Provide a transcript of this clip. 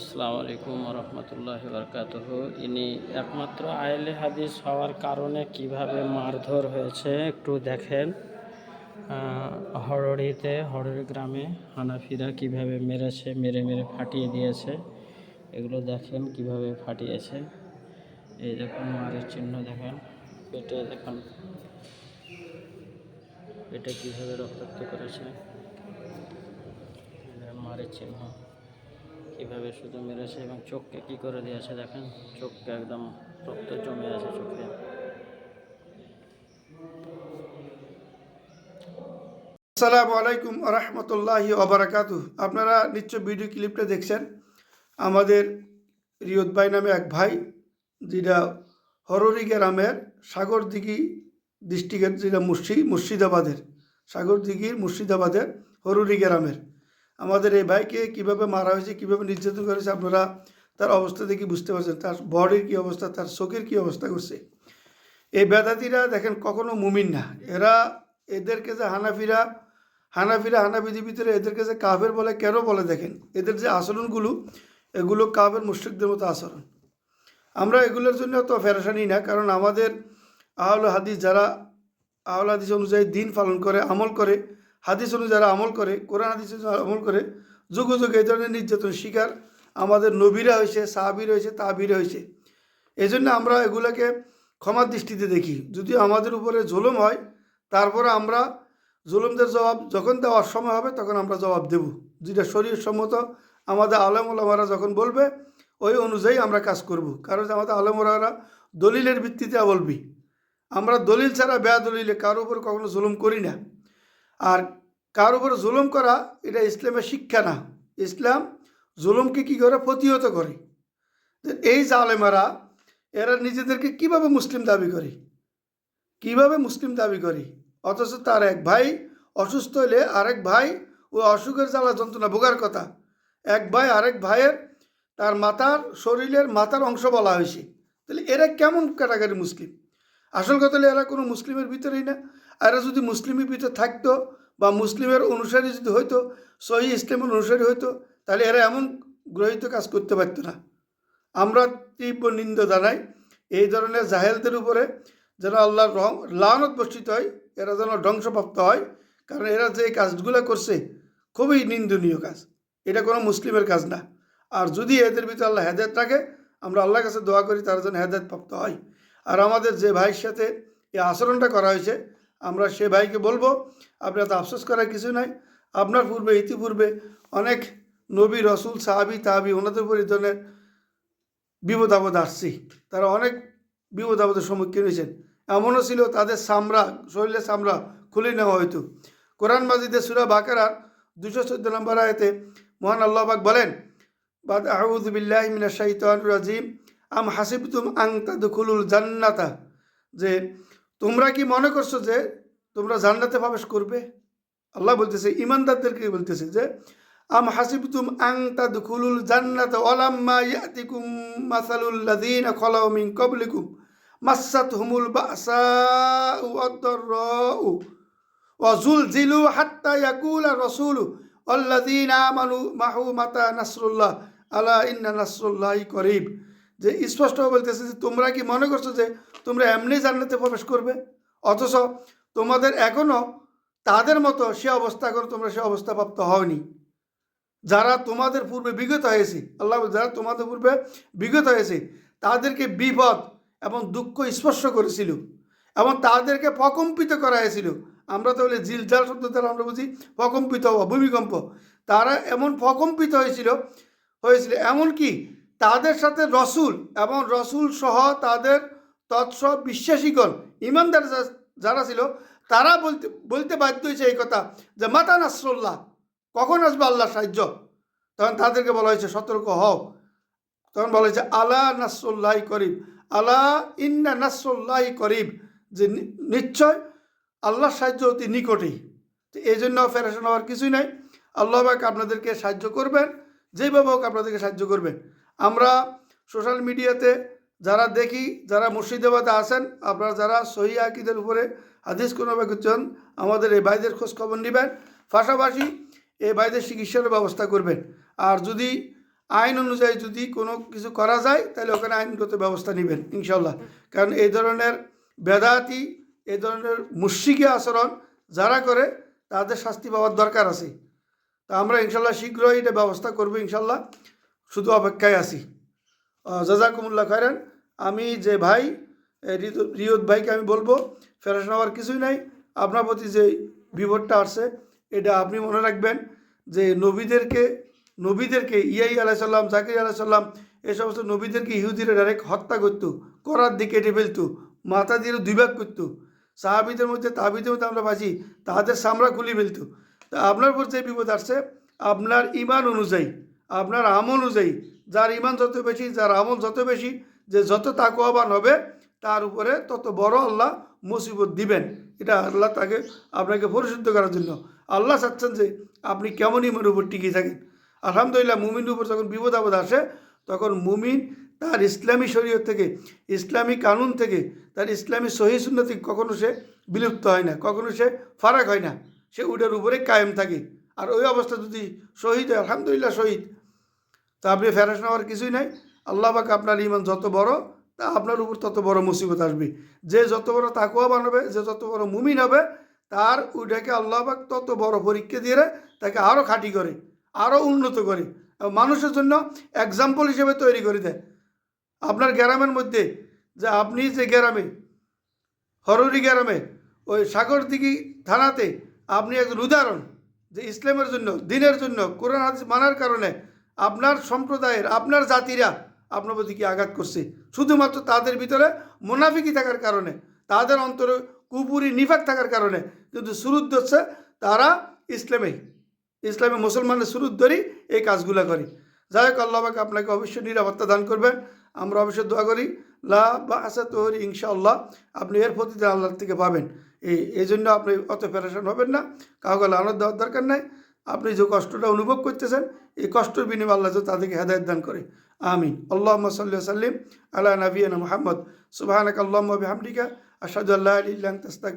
আসসালামু আলাইকুম রহমতুল্লাহ বরকাতহ ইনি একমাত্র আয়েলে হাদিস হওয়ার কারণে কীভাবে মারধর হয়েছে একটু দেখেন। হরড়িতে হরড়ি গ্রামে হানাফিরা কীভাবে মেরেছে, মেরে মেরে ফাটিয়ে দিয়েছে, এগুলো দেখেন কীভাবে ফাটিয়েছে। এই দেখুন, মারের চিহ্ন দেখেন। পেটে দেখেন, পেটে কীভাবে রক্তাক্ত করেছে। মারের চিহ্ন। কীভাবে শুধু মেরেছে এবং চোখকে কি করে দিয়েছে দেখেন? চোখকে একদম রক্ত জমে আছে চোখে। আসসালামু আলাইকুম রহমতুল্লাহ ওবরাকাতু আপনারা নিশ্চয় ভিডিও ক্লিপটা দেখছেন। আমাদের রিয়দ ভাই নামে এক ভাই, যেটা হররি গ্রামের সাগরদিঘি ডিস্ট্রিক্টের যেটা মুর্শি মুর্শিদাবাদের, সাগরদিঘির মুর্শিদাবাদের হরুরি গ্রামের আমাদের এই ভাইকে কীভাবে মারা হয়েছে, কীভাবে নির্যাতন করেছে আপনারা তার অবস্থা দেখে বুঝতে পারছেন। তার বডির কী অবস্থা, তার চোখের কী অবস্থা করছে? এই বেদাতিরা দেখেন কখনো মুমিন না। এরা এদেরকে যে হানাফিরা হানাফিরা হানাফিদের ভিতরে এদেরকে যে কাফের বলে কেন বলে দেখেন? এদের যে আচরণগুলো, এগুলো কাফের মুশ্রিকদের মতো আচরণ। আমরা এগুলোর জন্য তো ফেরাসানি না, কারণ আমাদের আহল হাদিস যারা, আহল হাদিস অনুযায়ী দিন পালন করে, আমল করে হাদিস অনুযায়ী যারা আমল করে, কোরআন হাদিস আমল করে, যুগ যুগ এই ধরনের নির্যাতন শিকার আমাদের নবীরা হয়েছে, সাহাবির হয়েছে তাবির হয়েছে। এই জন্য আমরা এগুলোকে ক্ষমার দৃষ্টিতে দেখি। যদি আমাদের উপরে জুলুম হয়, তারপরে আমরা জুলুমদের জবাব যখন দেওয়ার সময় হবে, তখন আমরা জবাব দেব। যেটা শরীর সম্মত আমাদের আলম ওলামারা যখন বলবে, ওই অনুযায়ী আমরা কাজ করব। কারণ আমাদের আলম ওলামারা দলিলের ভিত্তিতে বলবি আমরা দলিল ছাড়া বেয়া দলিলে কারোর উপর কখনো জুলুম করি না। আর কার উপর জুলুম করা, এটা ইসলামের শিক্ষা না। ইসলাম জুলুমকে কী করে? প্রতিহত করে। এই জালেমারা, এরা নিজেদেরকে কীভাবে মুসলিম দাবি করে? কীভাবে মুসলিম দাবি করে? অথচ তার এক ভাই অসুস্থ হলে আরেক ভাই ও অসুখের জ্বালা যন্ত্রণা, ভোগার কথা। এক ভাই আরেক ভাইয়ের, তার মাথার শরীরের মাথার অংশ বলা হয়েছে। তাহলে এরা কেমন ক্যাটাগরি মুসলিম? আসল কথা এরা কোনো মুসলিমের ভিতরেই না। এরা যদি মুসলিমের ভিতরে থাকতো বা মুসলিমের অনুসারী যদি হইতো, সহি ইসলামের অনুসারী হইতো, তাহলে এরা এমন গ্রহিত কাজ করতে পারত না। আমরা তীব্র নিন্দ জানাই এই ধরনের জাহেলদের উপরে, যেন আল্লাহর রং লানত বর্ষিত হয়, এরা যেন ধ্বংসপ্রাপ্ত হয়, কারণ এরা যে কাজগুলো করছে, খুবই নিন্দনীয় কাজ। এটা কোনো মুসলিমের কাজ না। আর যদি এদের ভিতরে আল্লাহ হেদায়ত রাখে, আমরা আল্লাহর কাছে দোয়া করি, তারা যেন হেদায়ত প্রাপ্ত হয়। আর আমাদের যে ভাইয়ের সাথে এই আচরণটা করা হয়েছে, আমরা সে ভাইকে বলব আপনার তো আফসোস করার কিছু নাই। আপনার পূর্বে, ইতিপূর্বে অনেক নবী, রসুল, সাহাবি, তাহাবি, ওনাদের ধরনের বিপদ আপদ আসছি। তারা অনেক বিপদ আপদের সম্মুখীন হয়েছেন। এমনও ছিল তাদের সামরা, শরীরের সামরা খুলে নেওয়া হয়তো কোরআন মাজিদে সুরা বাকারার দুশো চোদ্দ নম্বর আয়তে মহান আল্লাহবাক বলেন, বাদ আউদ্দিল্লাহ মিনা শাহিতান রাজিম। আম হাসিবতুম আং তাদুকুলুল জান্নাতা। যে তোমরা কি মনে করছ যে তোমরা জান্নাতে প্রবেশ করবে? আল্লাহ বলতেছে, ইমানদারদেরকে বলতেছে যে, আম হাসিবতুম আং তাদখুলুল জান্নাত ওয়ালাম্মা ইয়াতিকুম মাসালুল লাযিনা খালাউ মিন ক্বাবলিকুম মাসাতহুমুল বাসাউ ওয়াদ-দাররাউ ওয়া যুলজিলু হাত্তা ইয়াকুলা রাসূলু ওয়াল্লাযিনা আমানু মাহু মাতা নাসরুল্লাহ আলা ইন্না নাসরুল্লাহি করিব। যে স্পষ্ট বলতেছে যে তোমরা কি মনে করছ যে তোমরা এমনি জান্নাতে প্রবেশ করবে? অথচ তোমাদের এখনও তাদের মতো সে অবস্থা এখন তোমরা সে অবস্থা প্রাপ্ত হওনি। যারা তোমাদের পূর্বে বিগত হয়েছে, আল্লাহ যারা তোমাদের পূর্বে বিগত হয়েছে, তাদেরকে বিপদ এবং দুঃখ স্পর্শ করেছিল এবং তাদেরকে প্রকম্পিত করা হয়েছিল। আমরা তাহলে জিলজাল শব্দ দ্বারা আমরা বুঝি প্রকম্পিত হওয়া, ভূমিকম্প। তারা এমন প্রকম্পিত হয়েছিল হয়েছিল এমনকি তাদের সাথে রসুল এবং রসুল সহ তাদের তৎসব বিশ্বাসীগণ, ইমানদার যারা ছিল, তারা বলতে বলতে বাধ্য হয়েছে এই কথা যে, মাতা নাসরুল্লাহ, কখন আসবে আল্লাহ সাহায্য? তখন তাদেরকে বলা হয়েছে, সতর্ক হও। তখন বলা হয়েছে, আলা নাসরুল্লাহ করিব, আলা ইন্না নাসরুল্লাহ করিব, যে নিশ্চয় আল্লাহর সাহায্য অতি নিকটেই। এই জন্য ফেরাশন হওয়ার কিছুই নাই। আল্লাহ আপনাদেরকে সাহায্য করবেন যেইভাবে হোক আপনাদেরকে সাহায্য করবেন। আমরা সোশ্যাল মিডিয়াতে যারা দেখি, যারা মুর্শিদাবাদে আসেন, আপনারা যারা সহি আকিদের উপরে হাদিস কোনো করছেন আমাদের এই ভাইদের খোঁজ খবর নেবেন। পাশাপাশি এই ভাইদের চিকিৎসার ব্যবস্থা করবেন। আর যদি আইন অনুযায়ী যদি কোনো কিছু করা যায়, তাহলে ওখানে আইনগত ব্যবস্থা নেবেন ইনশাল্লাহ কারণ এই ধরনের বেদাতি, এই ধরনের মুশিকি আচরণ যারা করে, তাদের শাস্তি পাওয়ার দরকার আছে। তা আমরা ইনশাল্লাহ শীঘ্রই এটা ব্যবস্থা করব ইনশাল্লাহ শুধু অপেক্ষায় আছি। জাজাকুমুল্লাহ খায়রান, আমি যে ভাই রিয়দ ভাইকে আমি বলব, ফেরাস নেওয়ার কিছুই নাই। আপনার প্রতি যে বিপদটা আসছে, এটা আপনি মনে রাখবেন যে নবীদেরকে নবীদেরকে ইয়াই আলাইসাল্লাম জাকির আলাইসাল্লাম এই সমস্ত নবীদেরকে ইহুদিরা ডাইরেক্ট হত্যা করতো, করার দিকে কেটে ফেলতো, মাথা দিয়ে দুই ভাগ করতো। সাহাবিদের মধ্যে তাবিদের মধ্যে আমরা বাঁচি তাদের সামরা খুলি ফেলতো। তা আপনার উপর যে বিপদ আসছে, আপনার ইমান অনুযায়ী আপনার আমল অনুযায়ী, যার ইমান যত বেশি, যার আমল যত বেশি, যে যত তাকওয়াবান হবে, তার উপরে তত বড় আল্লাহ মুসিবত দিবেন। এটা আল্লাহ তাকে আপনাকে পরিশুদ্ধ করার জন্য। আল্লাহ চাচ্ছেন যে আপনি কেমন ইমানের উপর টিকে থাকেন। আলহামদুলিল্লাহ, মুমিনের উপর যখন বিপদ আপদ আসে, তখন মুমিন তার ইসলামী শরীয়ত থেকে, ইসলামী কানুন থেকে, তার ইসলামী সহি শূন্য থেকে কখনো সে বিলুপ্ত হয় না, কখনো সে ফারাক হয় না। সে উডের উপরে কায়েম থাকে। আর ওই অবস্থা যদি শহীদ হয়, আলহামদুলিল্লাহ শহীদ। তা আপনি ফেরাস নেওয়ার কিছুই নাই। আল্লাহ পাক আপনার ইমান যত বড়, তা আপনার উপর তত বড় মুসিবত আসবে। যে যত বড় তাকুয়া বানাবে যে যত বড় মুমিন হবে, তার ওইটাকে আল্লাহ পাক তত বড় পরীক্ষা দিয়ে তাকে আরও খাঁটি করে আরও উন্নত করে। মানুষের জন্য এক্সাম্পল হিসেবে তৈরি করে দেয়। আপনার গ্রামের মধ্যে, যে আপনি যে গ্রামে, হরুরি গ্রামে, ওই সাগরদিঘি থানাতে আপনি একজন উদাহরণ, যে ইসলামের জন্য, দিনের জন্য, কোরআন, হাদিস মানার কারণে আপনার সম্প্রদায়ের, আপনার জাতিরা আপনার প্রতি কি আঘাত করছে? শুধুমাত্র তাদের ভিতরে মুনাফিকি থাকার কারণে, তাদের অন্তরে কুপুরি, নিফাক থাকার কারণে কিন্তু সুরুদ্ধ হচ্ছে তারা ইসলামে ইসলামে মুসলমানের সুরুদ ধরি এই কাজগুলো করি। যাই হোক, আল্লাহ পাক আপনাকে অবশ্যই নিরাপত্তা দান করবেন। আমরা অবশ্যই দোয়া করি, লা বা আসা তোহরি ইনশাআল্লাহ, আপনি এর প্রতিদিন আল্লাহর থেকে পাবেন। এই এই জন্য আপনি অত প্যারেশান হবেন না, কাউকে লানত দেওয়ার দরকার নাই। আপনি যে কষ্টটা অনুভব করতেছেন, এই কষ্টের বিনিময় আল্লাহ তাদেরকে হেদায়ত দান করে। আমি আল্লাহ সাল্লিম আল্লাহ নবীন মোহাম্মদ। সুবাহানক আল্লাহ বিহামদিকা আসাদুল্লাহ আলিল্লাহ তাস্তাক